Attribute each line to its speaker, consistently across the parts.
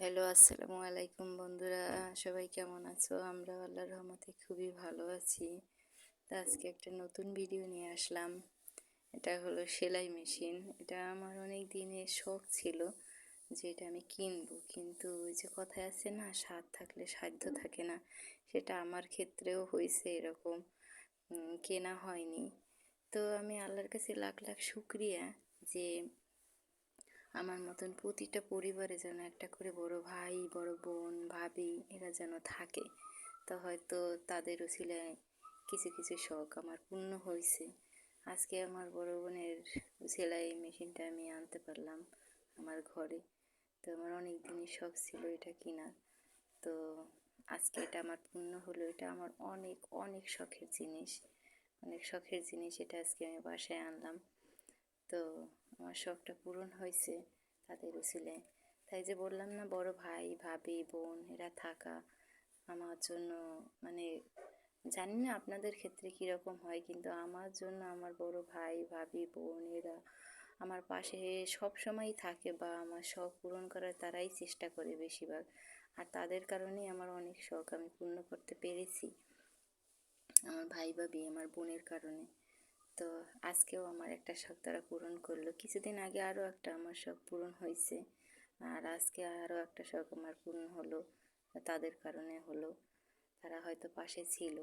Speaker 1: Hello, আসসালামু আলাইকুম বন্ধুরা। সবাই কেমন আছো? আমরা আল্লাহর রহমতে খুবই ভালো আছি। তা আজকে একটা নতুন ভিডিও নিয়ে আসলাম। এটা হলো সেলাই মেশিন এটা আমার অনেক দিনের শখ ছিল যে এটা আমি কিনবো। কিন্তু ওই যে কথায় আছে না, স্বাদ থাকলে সাধ্য থাকে না। সেটা আমার ক্ষেত্রেও হয়েছে এরকম। কেনা হয়নি। তো আমি আল্লাহর কাছে লাখ লাখ শুক্রিয়া যে আমার মতন প্রতিটা পরিবারে যেন একটা করে বড় ভাই, বড় বোন, ভাবি এরা যেন থাকে, তো হয়তো তাদের উসিলায় কিছু কিছু শখ আমার পূর্ণ হয়েছে। আজকে আমার বড় বোনের সেলাই মেশিনটা আমি আনতে পারলাম আমার ঘরে, তো আমার অনেক দিনই শখ ছিল এটা কেনার, তো আজকে এটা আমার পূর্ণ হলো, এটা আমার অনেক অনেক শখের জিনিস, অনেক শখের জিনিস এটা আজকে আমি বাসায় আনলাম। তো আমার শখটা পূরণ হয়েছে তাদের উচিলে তাই যে বললাম না, বড় ভাই, ভাবি, বোন, এরা থাকা আমার জন্য মানে জানি না আপনাদের ক্ষেত্রে কীরকম হয়, কিন্তু আমার জন্য আমার বড় ভাই, ভাবি, বোন এরা আমার পাশে সব সময় থাকে বা আমার শখ পূরণ করার তারাই চেষ্টা করে বেশিরভাগ। আর তাদের কারণেই আমার অনেক শখ আমি পূর্ণ করতে পেরেছি। আমার ভাই, ভাবি, আমার বোনের কারণে। তো আজকেও আমার একটা শখ তারা পূরণ করল। কিছুদিন আগে আরও একটা আমার শখ পূরণ হয়েছে। আর আজকে আরও একটা শখ আমার পূরণ হলো, তাদের কারণে হলো। তারা হয়তো পাশে ছিল,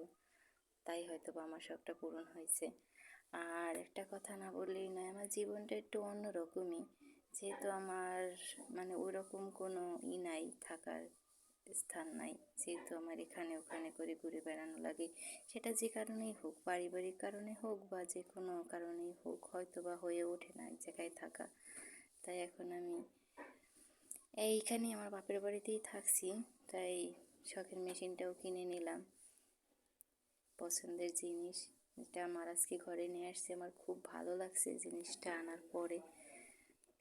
Speaker 1: তাই হয়তো বা আমার শখটা পূরণ হয়েছে। আর একটা কথা না বললেই নয়, আমার জীবনটা একটু অন্যরকমই। যেহেতু আমার মানে ওরকম কোনো ই নাই থাকার। স্থান নাই। যেহেতু আমার এখানে ওখানে করে ঘুরে বেড়ানো লাগে, সেটা যে কারণেই হোক, পারিবারিক কারণে হোক বা যে কোনো কারণেই হোক, হয়তো বা হয়ে ওঠে না এক জায়গায় থাকা। তাই এখন আমি এইখানে আমার বাপের বাড়িতেই থাকছি, তাই শখের মেশিনটাও কিনে নিলাম। পছন্দের জিনিস এটা আমার আজকে ঘরে নিয়ে আসছে, আমার খুব ভালো লাগছে জিনিসটা আনার পরে।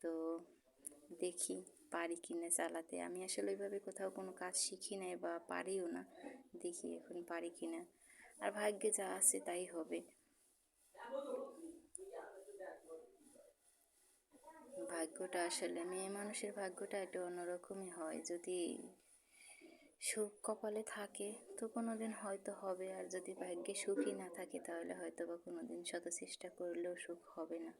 Speaker 1: তো দেখি পারি কিনা চালাতে। আমি আসলে ওইভাবে কোথাও কোনো কাজ শিখি নাই বা পারিও না। দেখি এখন পারি কিনা আর ভাগ্যে যা আছে তাই হবে। ভাগ্যটা আসলে মেয়ে মানুষের ভাগ্যটা একটু অন্যরকমই হয়। যদি সুখ কপালে থাকে তো কোনো দিন হয়তো হবে। আর যদি ভাগ্যে সুখই না থাকে তাহলে হয়তো বা কোনো দিন শত চেষ্টা করলেও সুখ হবে না।